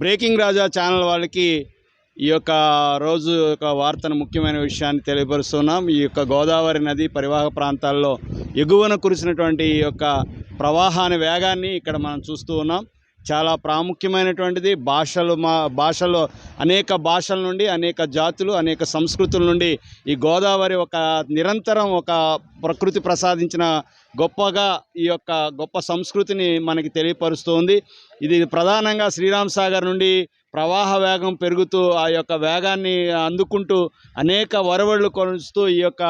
Breaking రాజా channel వాళ్ళకి ఈ యొక్క రోజు యొక్క వార్తను ముఖ్యమైన విషయాన్ని తెలియపరుస్తున్నాం. ఈ యొక్క గోదావరి నది పరివాహక ప్రాంతాల్లో ఎగువన కురిసినటువంటి ఈ యొక్క ప్రవాహాన్ని వేగాన్ని ఇక్కడ మనం చూస్తూ ఉన్నాం. చాలా ప్రాముఖ్యమైనటువంటిది. భాషలు మా భాషలో అనేక భాషల నుండి అనేక జాతులు అనేక సంస్కృతుల నుండి ఈ గోదావరి ఒక నిరంతరం ఒక ప్రకృతి ప్రసాదించిన గొప్పగా ఈ యొక్క గొప్ప సంస్కృతిని మనకి తెలియపరుస్తుంది. ఇది ప్రధానంగా శ్రీరామ్ సాగర్ నుండి ప్రవాహ వేగం పెరుగుతూ ఆ యొక్క వేగాన్ని అందుకుంటూ అనేక వరవళ్ళు కొలుస్తూ ఈ యొక్క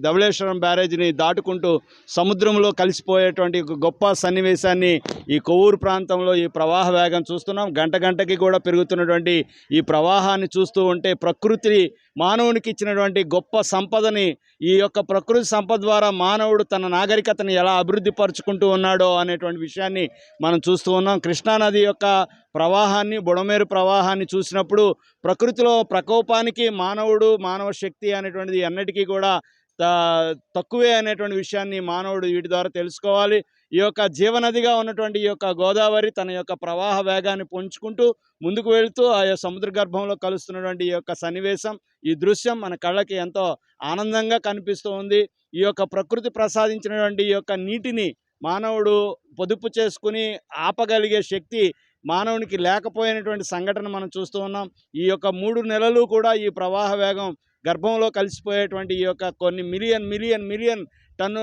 ధవళేశ్వరం బ్యారేజ్ని దాటుకుంటూ సముద్రంలో కలిసిపోయేటువంటి గొప్ప సన్నివేశాన్ని ఈ కొవ్వూరు ప్రాంతంలో ఈ ప్రవాహ వేగం చూస్తున్నాం. గంట గంటకి కూడా పెరుగుతున్నటువంటి ఈ ప్రవాహాన్ని చూస్తూ ఉంటే ప్రకృతి మానవునికి ఇచ్చినటువంటి గొప్ప సంపదని ఈ యొక్క ప్రకృతి సంపద ద్వారా మానవుడు తన నాగరికతను ఎలా అభివృద్ధి పరుచుకుంటూ ఉన్నాడో అనేటువంటి విషయాన్ని మనం చూస్తూ ఉన్నాం. కృష్ణానది యొక్క ప్రవాహాన్ని బుడమేరు ప్రవాహాన్ని చూసినప్పుడు ప్రకృతిలో ప్రకోపానికి మానవుడు మానవ శక్తి అనేటువంటిది అన్నిటికీ కూడా తక్కువే అనేటువంటి విషయాన్ని మానవుడు వీటి ద్వారా తెలుసుకోవాలి. ఈ యొక్క జీవనదిగా ఉన్నటువంటి ఈ యొక్క గోదావరి తన యొక్క ప్రవాహ వేగాన్ని పొంచుకుంటూ ముందుకు వెళుతూ ఆ యొక్క సముద్ర గర్భంలో కలుస్తున్నటువంటి ఈ యొక్క సన్నివేశం ఈ దృశ్యం మన కళ్ళకి ఎంతో ఆనందంగా కనిపిస్తూ ఉంది. ఈ యొక్క ప్రకృతి ప్రసాదించినటువంటి ఈ యొక్క నీటిని మానవుడు పొదుపు చేసుకుని ఆపగలిగే శక్తి మానవునికి లేకపోయినటువంటి సంఘటన మనం చూస్తూ ఉన్నాం. ఈ యొక్క మూడు నెలలు కూడా ఈ ప్రవాహ వేగం గర్భంలో కలిసిపోయేటువంటి ఈ యొక్క కొన్ని మిలియన్ మిలియన్ మిలియన్ టన్ను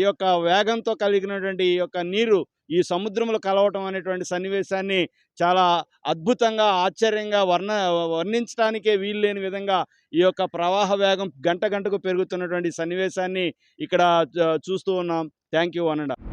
ఈ యొక్క వేగంతో కలిగినటువంటి ఈ యొక్క నీరు ఈ సముద్రంలో కలవటం అనేటువంటి సన్నివేశాన్ని చాలా అద్భుతంగా ఆశ్చర్యంగా వర్ణ వర్ణించడానికే వీలు లేని విధంగా ఈ యొక్క ప్రవాహ వేగం గంట గంటకు పెరుగుతున్నటువంటి సన్నివేశాన్ని ఇక్కడ చూస్తూ ఉన్నాం. థ్యాంక్ యూ అనండి.